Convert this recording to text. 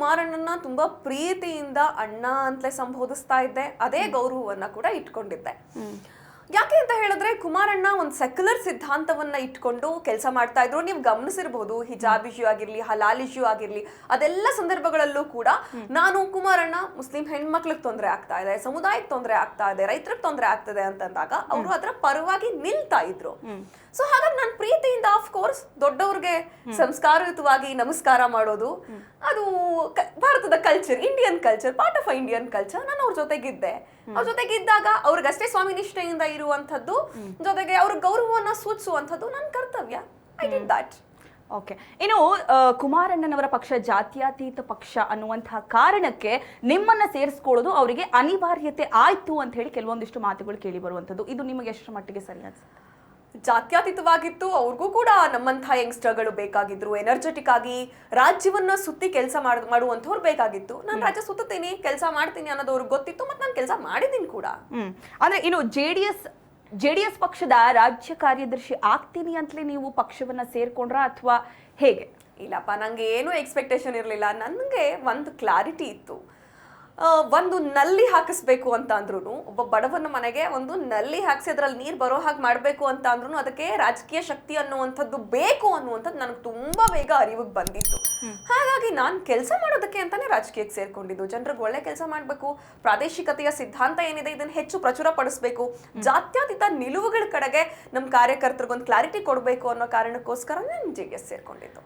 ಕುಮಾರಣ್ಣನ ತುಂಬಾ ಪ್ರೀತಿಯಿಂದ ಅಣ್ಣ ಅಂತಲೇ ಸಂಬೋಧಿಸ್ತಾ ಇದ್ದೆ. ಅದೇ ಗೌರವವನ್ನ ಕೂಡ ಇಟ್ಕೊಂಡಿದ್ದೆ. ಯಾಕೆ ಅಂತ ಹೇಳಿದ್ರೆ ಕುಮಾರಣ್ಣ ಒಂದು ಸೆಕ್ಯುಲರ್ ಸಿದ್ಧಾಂತವನ್ನ ಇಟ್ಕೊಂಡು ಕೆಲಸ ಮಾಡ್ತಾ ಇದ್ರು. ನೀವು ಗಮನಿಸಿರ್ಬಹುದು ಹಿಜಾಬ್ ಇಶ್ಯೂ ಆಗಿರ್ಲಿ ಹಲಾಲ್ ಇಶ್ಯೂ ಆಗಿರ್ಲಿ ಅದೆಲ್ಲ ಸಂದರ್ಭಗಳಲ್ಲೂ ಕೂಡ ನಾನು ಕುಮಾರಣ್ಣ ಮುಸ್ಲಿಂ ಹೆಣ್ಮಕ್ಳಿಗೆ ತೊಂದರೆ ಆಗ್ತಾ ಇದೆ ಸಮುದಾಯಕ್ಕೆ ತೊಂದರೆ ಆಗ್ತಾ ಇದೆ ರೈತರಿಗೆ ತೊಂದರೆ ಆಗ್ತದೆ ಅಂತಂದಾಗ ಅವರು ಅದರ ಪರವಾಗಿ ನಿಲ್ತಾ ಇದ್ರು. ಸೊ ಹಾಗಾಗಿ ನಾನು ಪ್ರೀತಿಯಿಂದ ಆಫ್ ಕೋರ್ಸ್ ದೊಡ್ಡವ್ರಿಗೆ ಸಂಸ್ಕಾರಯುತವಾಗಿ ನಮಸ್ಕಾರ ಮಾಡೋದು. ಅದು ಭಾರತದ culture Indian culture part of Indian culture ನಾನು ಅವ್ರ ಜೊತೆಗಿದ್ದೆ. ಅವ್ರ ಜೊತೆಗಿದ್ದಾಗ ಅವ್ರಿಗಷ್ಟೇ ಸ್ವಾಮಿ ನಿಷ್ಠೆಯಿಂದ ಇರುವಂಥದ್ದು ಜೊತೆಗೆ ಅವ್ರ ಗೌರವವನ್ನ ಸೂಚಿಸುವಂಥದ್ದು ನನ್ನ ಕರ್ತವ್ಯ. ಐ ಡಿಡ್ ದಟ್ ಓಕೆ ಇನ್ನು ಕುಮಾರಣ್ಣನವರ ಪಕ್ಷ ಜಾತ್ಯತೀತ ಪಕ್ಷ ಅನ್ನುವಂತಹ ಕಾರಣಕ್ಕೆ ನಿಮ್ಮನ್ನ ಸೇರಿಸ್ಕೊಳ್ಳೋದು ಅವರಿಗೆ ಅನಿವಾರ್ಯತೆ ಆಯ್ತು ಅಂತ ಹೇಳಿ ಕೆಲವೊಂದಿಷ್ಟು ಮಾತುಗಳು ಕೇಳಿ ಬರುವಂಥದ್ದು. ಇದು ನಿಮಗೆ ಎಷ್ಟರ ಮಟ್ಟಿಗೆ ಸರಿ ಅನ್ಸುತ್ತೆ? ಜಾತ್ಯತೀತವಾಗಿತ್ತು. ಅವ್ರಿಗೂ ಕೂಡ ನಮ್ಮಂಥ ಯಂಗ್ಸ್ಟರ್ಗಳು ಬೇಕಾಗಿದ್ರು. ಎನರ್ಜೆಟಿಕ್ ಆಗಿ ರಾಜ್ಯವನ್ನ ಸುತ್ತಿ ಕೆಲಸ ಮಾಡ್ ಮಾಡುವಂಥವ್ರು ಬೇಕಾಗಿತ್ತು. ನಾನು ರಾಜ್ಯ ಸುತ್ತೀನಿ ಕೆಲಸ ಮಾಡ್ತೀನಿ ಅನ್ನೋದು ಅವ್ರಿಗೆ ಗೊತ್ತಿತ್ತು ಮತ್ತು ನಾನು ಕೆಲಸ ಮಾಡಿದ್ದೀನಿ ಕೂಡ. ಹ್ಮ್. ಅಂದ್ರೆ ಇನ್ನು J D S J D S ಪಕ್ಷದ ರಾಜ್ಯ ಕಾರ್ಯದರ್ಶಿ ಆಗ್ತೀನಿ ಅಂತಲೇ ನೀವು ಪಕ್ಷವನ್ನ ಸೇರ್ಕೊಂಡ್ರ ಅಥವಾ ಹೇಗೆ? ಇಲ್ಲಪ್ಪ ನಂಗೆ ಏನೂ ಎಕ್ಸ್ಪೆಕ್ಟೇಷನ್ ಇರಲಿಲ್ಲ. ನನಗೆ ಒಂದು ಕ್ಲಾರಿಟಿ ಇತ್ತು. ಒಂದು ನಲ್ಲಿ ಹಾಕಿಸ್ಬೇಕು ಅಂತ ಅಂದ್ರೂ ಒಬ್ಬ ಬಡವನ ಮನೆಗೆ ಒಂದು ನಲ್ಲಿ ಹಾಕಿಸಿ ಅದ್ರಲ್ಲಿ ನೀರು ಬರೋ ಹಾಗೆ ಮಾಡಬೇಕು ಅಂತ ಅಂದ್ರೂ ಅದಕ್ಕೆ ರಾಜಕೀಯ ಶಕ್ತಿ ಅನ್ನುವಂಥದ್ದು ಬೇಕು ಅನ್ನುವಂಥದ್ದು ನನಗೆ ತುಂಬಾ ಬೇಗ ಅರಿವಿಗೆ ಬಂದಿತ್ತು. ಹಾಗಾಗಿ ನಾನು ಕೆಲಸ ಮಾಡೋದಕ್ಕೆ ಅಂತಾನೆ ರಾಜಕೀಯಕ್ಕೆ ಸೇರ್ಕೊಂಡಿದ್ದು. ಜನರಿಗೆ ಒಳ್ಳೆ ಕೆಲಸ ಮಾಡಬೇಕು ಪ್ರಾದೇಶಿಕತೆಯ ಸಿದ್ಧಾಂತ ಏನಿದೆ ಇದನ್ನು ಹೆಚ್ಚು ಪ್ರಚುರ ಪಡಿಸ್ಬೇಕು ಜಾತ್ಯತೀತ ನಿಲುವುಗಳ ಕಡೆಗೆ ನಮ್ಮ ಕಾರ್ಯಕರ್ತರಿಗೊಂದು ಕ್ಲಾರಿಟಿ ಕೊಡಬೇಕು ಅನ್ನೋ ಕಾರಣಕ್ಕೋಸ್ಕರ ನಾನು ಜೆ ಡಿ ಎಸ್ ಸೇರ್ಕೊಂಡಿದ್ದು.